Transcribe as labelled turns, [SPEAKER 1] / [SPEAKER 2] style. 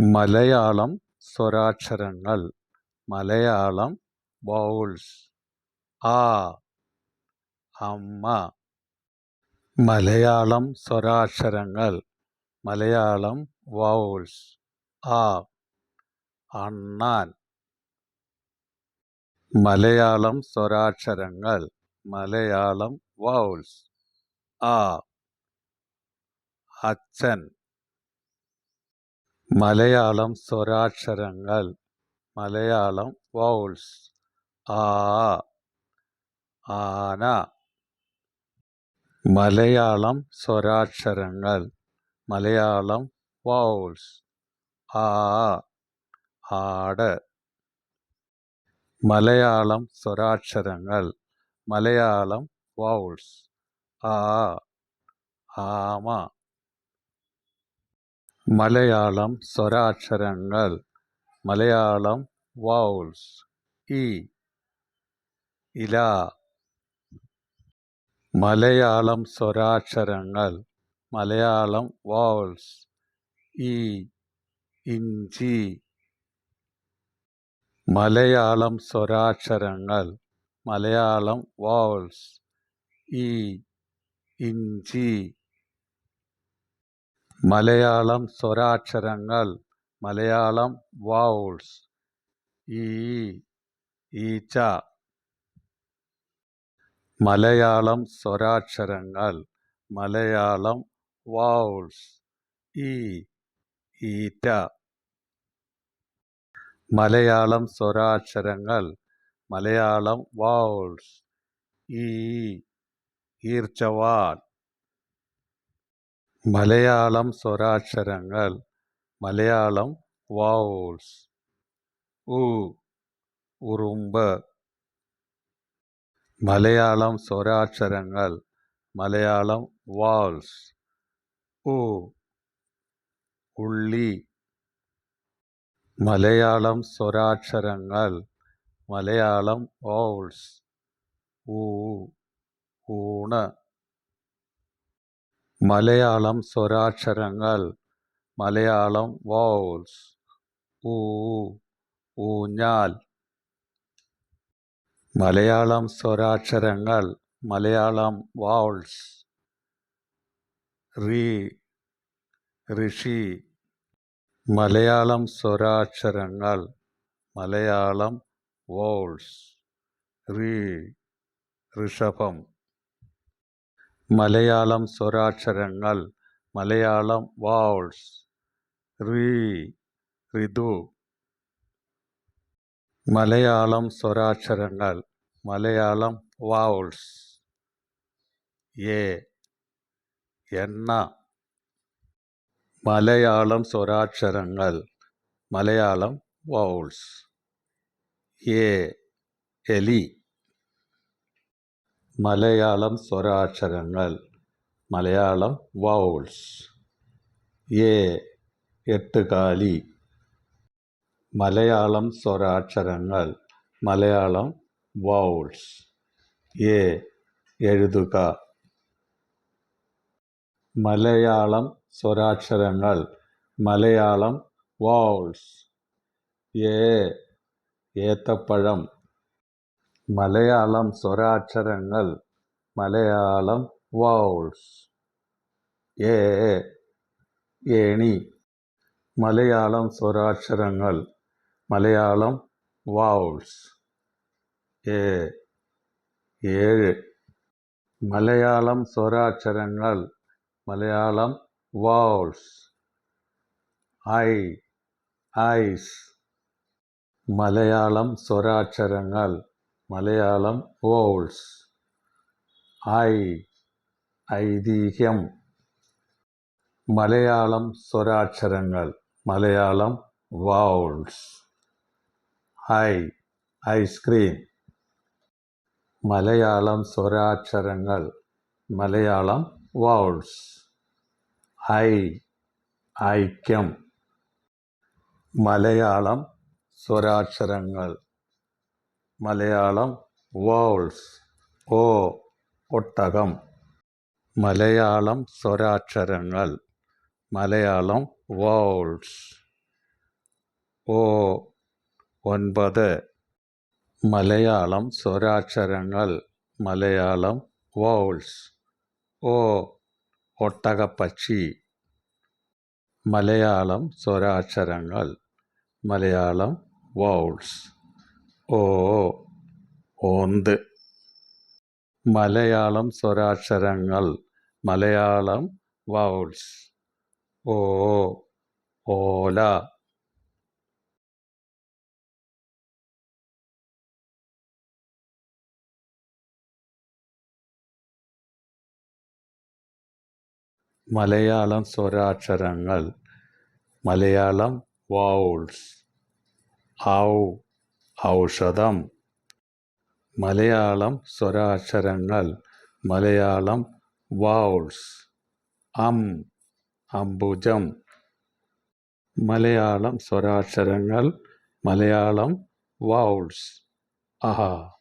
[SPEAKER 1] മലയാളം സ്വരാക്ഷരങ്ങൾ. മലയാളം വൗൾസ് ആ. അമ്മ. മലയാളം സ്വരാക്ഷരങ്ങൾ. മലയാളം വൗൾസ് ആ. അണ്ണാൻ. മലയാളം സ്വരാക്ഷരങ്ങൾ. മലയാളം വൗൾസ് ആ. അച്ഛൻ. മലയാളം സ്വരാക്ഷരങ്ങൾ. മലയാളം വൗൾസ് ആ ആന. മലയാളം സ്വരാക്ഷരങ്ങൾ. മലയാളം വൗൾസ് ആ ആട്. മലയാളം സ്വരാക്ഷരങ്ങൾ. മലയാളം വൗൾസ് ആ ആമ. മലയാളം സ്വരാക്ഷരങ്ങൾ. മലയാളം വൗൾസ് ഇ. ഇല. മലയാളം സ്വരാക്ഷരങ്ങൾ. മലയാളം വൗൾസ് ഇ. ഇഞ്ചി. മലയാളം സ്വരാക്ഷരങ്ങൾ. മലയാളം വൗൾസ് ഇ. ഇഞ്ചി. മലയാളം സ്വരാക്ഷരങ്ങൾ മലയാളം വൗൾസ് ഈ ഈച്ച. മലയാളം സ്വരാക്ഷരങ്ങൾ മലയാളം വൗൾസ് ഈ ഈറ്റ. മലയാളം സ്വരാക്ഷരങ്ങൾ മലയാളം വൗൾസ് ഈ ഈർച്ചവാൾ. മലയാളം സ്വരാക്ഷരങ്ങൾ. മലയാളം വൗൾസ് ഉ ഉറുമ്പ്. മലയാളം സ്വരാക്ഷരങ്ങൾ. മലയാളം വൗൾസ് ഉ ഉള്ളി. മലയാളം സ്വരാക്ഷരങ്ങൾ. മലയാളം വൗൾസ് ഊ ഊണ്. മലയാളം സ്വരാക്ഷരങ്ങൾ. മലയാളം വൗൾസ് ഊ ഊഞ്ഞാൽ. മലയാളം സ്വരാക്ഷരങ്ങൾ. മലയാളം വൗൾസ് റി ഋഷി. മലയാളം സ്വരാക്ഷരങ്ങൾ. മലയാളം വൗൾസ് റി ഋഷഭം. മലയാളം സ്വരാക്ഷരങ്ങൾ മലയാളം വൗൾസ് റി ഋതു മലയാളം സ്വരാക്ഷരങ്ങൾ മലയാളം വൗൾസ് എ എണ്ണ മലയാളം സ്വരാക്ഷരങ്ങൾ മലയാളം വൗൾസ് എ എലി മലയാളം സ്വരാക്ഷരങ്ങൾ. മലയാളം വൗൾസ് എ എട്ടുകാലി. മലയാളം സ്വരാക്ഷരങ്ങൾ. മലയാളം വൗൾസ് എ എഴുതുക. മലയാളം സ്വരാക്ഷരങ്ങൾ. മലയാളം വൗൾസ് എ ഏത്തപ്പഴം. മലയാളം സ്വരാക്ഷരങ്ങൾ മലയാളം വൗൾസ് എ ഏണി മലയാളം സ്വരാക്ഷരങ്ങൾ മലയാളം വൗൾസ് എ ഏഴ്. മലയാളം സ്വരാക്ഷരങ്ങൾ മലയാളം വൗൾസ് ഐ ഐസ്. മലയാളം സ്വരാക്ഷരങ്ങൾ മലയാളം വോൾസ്. ഐ ഐതിഹ്യം. മലയാളം സ്വരാക്ഷരങ്ങൾ. മലയാളം വൗൾസ്. ഐ ഐസ്ക്രീം. മലയാളം സ്വരാക്ഷരങ്ങൾ. മലയാളം വൗൾസ്. ഐ ഐക്യം. മലയാളം സ്വരാക്ഷരങ്ങൾ. മലയാളം വൗൾസ് ഓ ഒട്ടകം. മലയാളം സ്വരാക്ഷരങ്ങൾ മലയാളം വൗൾസ് ഓ ഒൻപത്. മലയാളം സ്വരാക്ഷരങ്ങൾ മലയാളം വൗൾസ് ഓ ഒട്ടകപ്പക്ഷി. മലയാളം സ്വരാക്ഷരങ്ങൾ മലയാളം വൗൾസ്. ഓ ഓന്ത്. മലയാളം സ്വരാക്ഷരങ്ങൾ. മലയാളം വൗൾസ്. ഓ ഓല. മലയാളം സ്വരാക്ഷരങ്ങൾ. മലയാളം വൗൾസ്. ഔ. ഔഷധം. മലയാളം സ്വരാക്ഷരങ്ങൾ. മലയാളം വൗൾസ്. അം. അംബുജം. മലയാളം സ്വരാക്ഷരങ്ങൾ. മലയാളം വൗൾസ്. അഹ